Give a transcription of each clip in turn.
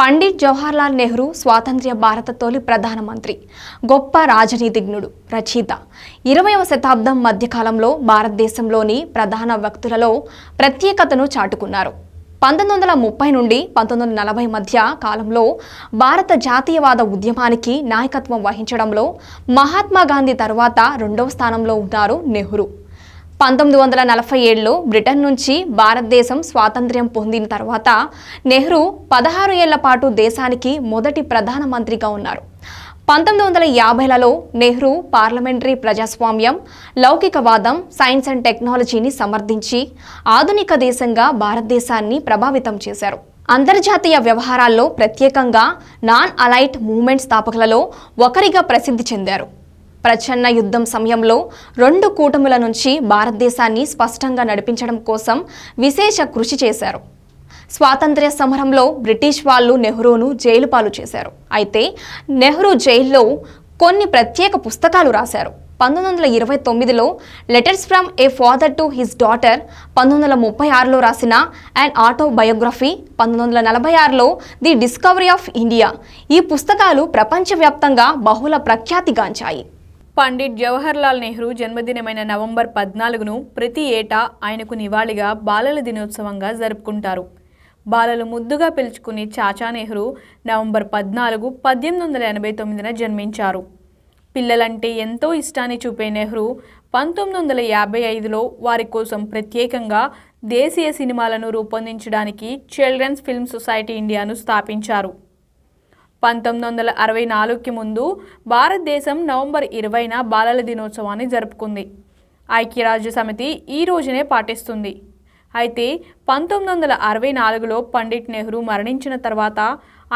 పండిట్ జవహర్లాల్ నెహ్రూ స్వాతంత్ర్య భారత తొలి ప్రధానమంత్రి. గొప్ప రాజనీతిజ్ఞుడు రచయిత. ఇరవయవ శతాబ్దం మధ్యకాలంలో భారతదేశంలోని ప్రధాన వ్యక్తులలో ప్రత్యేకతను చాటుకున్నారు. పంతొమ్మిది వందల ముప్పై నుండి పంతొమ్మిది వందల నలభై మధ్య కాలంలో భారత జాతీయవాద ఉద్యమానికి నాయకత్వం వహించడంలో మహాత్మా గాంధీ తర్వాత రెండవ స్థానంలో ఉన్నారు నెహ్రూ. పంతొమ్మిది వందల నలభై ఏడులో బ్రిటన్ నుంచి భారతదేశం స్వాతంత్ర్యం పొందిన తర్వాత నెహ్రూ పదహారు ఏళ్ళ పాటు దేశానికి మొదటి ప్రధానమంత్రిగా ఉన్నారు. పంతొమ్మిది వందల యాభైలలో నెహ్రూ పార్లమెంటరీ ప్రజాస్వామ్యం లౌకికవాదం సైన్స్ అండ్ టెక్నాలజీని సమర్థించి ఆధునిక దేశంగా భారతదేశాన్ని ప్రభావితం చేశారు. అంతర్జాతీయ వ్యవహారాల్లో ప్రత్యేకంగా నాన్ అలైట్ మూవ్మెంట్ స్థాపకులలో ఒకరిగా ప్రసిద్ధి చెందారు. ప్రచ్ఛన్న యుద్ధం సమయంలో రెండు కూటముల నుంచి భారతదేశాన్ని స్పష్టంగా నడిపించడం కోసం విశేష కృషి చేశారు. స్వాతంత్ర్య సమరంలో బ్రిటిష్ వాళ్ళు నెహ్రూను జైలు పాలు చేశారు. అయితే నెహ్రూ జైల్లో కొన్ని ప్రత్యేక పుస్తకాలు రాశారు. పంతొమ్మిది వందల ఇరవై తొమ్మిదిలో letters from a father to his daughter పంతొమ్మిది వందల ముప్పై ఆరులో రాసిన అండ్ ఆటోబయోగ్రఫీ పంతొమ్మిది వందల నలభై ఆరులో ది డిస్కవరీ ఆఫ్ ఇండియా ఈ పుస్తకాలు ప్రపంచవ్యాప్తంగా బహుళ ప్రఖ్యాతిగాంచాయి. పండిట్ జవహర్లాల్ నెహ్రూ జన్మదినమైన నవంబర్ పద్నాలుగును ప్రతి ఏటా ఆయనకు నివాళిగా బాలల దినోత్సవంగా జరుపుకుంటారు. బాలలు ముద్దుగా పిలుచుకునే చాచా నెహ్రూ నవంబర్ పద్నాలుగు పద్దెనిమిది వందల ఎనభై తొమ్మిదిన జన్మించారు. పిల్లలంటే ఎంతో ఇష్టాన్ని చూపే నెహ్రూ పంతొమ్మిది వందల యాభై ఐదులో వారి కోసం ప్రత్యేకంగా దేశీయ సినిమాలను రూపొందించడానికి చిల్డ్రన్స్ ఫిల్మ్ సొసైటీ ఇండియాను స్థాపించారు. పంతొమ్మిది వందల అరవై నాలుగుకి ముందు భారతదేశం నవంబర్ ఇరవైన బాలల దినోత్సవాన్ని జరుపుకుంది. ఐక్యరాజ్య సమితి ఈ రోజునే పాటిస్తుంది. అయితే పంతొమ్మిది వందల అరవై నాలుగులో పండిట్ నెహ్రూ మరణించిన తర్వాత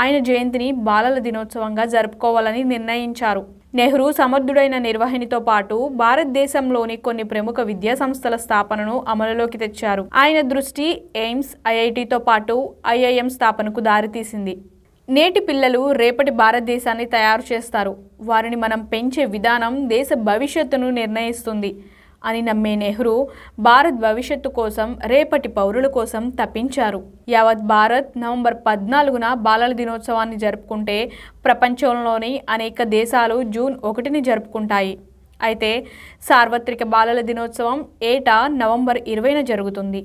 ఆయన జయంతిని బాలల దినోత్సవంగా జరుపుకోవాలని నిర్ణయించారు. నెహ్రూ సమర్థుడైన నిర్వహణతో పాటు భారతదేశంలోని కొన్ని ప్రముఖ విద్యా సంస్థల స్థాపనను అమలులోకి తెచ్చారు. ఆయన దృష్టి ఎయిమ్స్ ఐఐటితో పాటు ఐఐఎం స్థాపనకు దారితీసింది. నేటి పిల్లలు రేపటి భారతదేశాన్ని తయారు చేస్తారు. వారిని మనం పెంచే విధానం దేశ భవిష్యత్తును నిర్ణయిస్తుంది అని నమ్మే నెహ్రూ భారత్ భవిష్యత్తు కోసం రేపటి పౌరుల కోసం తప్పించారు యావత్ భారత్ నవంబర్ పద్నాలుగున బాలల దినోత్సవాన్ని జరుపుకుంటే ప్రపంచంలోని అనేక దేశాలు జూన్ ఒకటిని జరుపుకుంటాయి. అయితే సార్వత్రిక బాలల దినోత్సవం ఏటా నవంబర్ ఇరవైన జరుగుతుంది.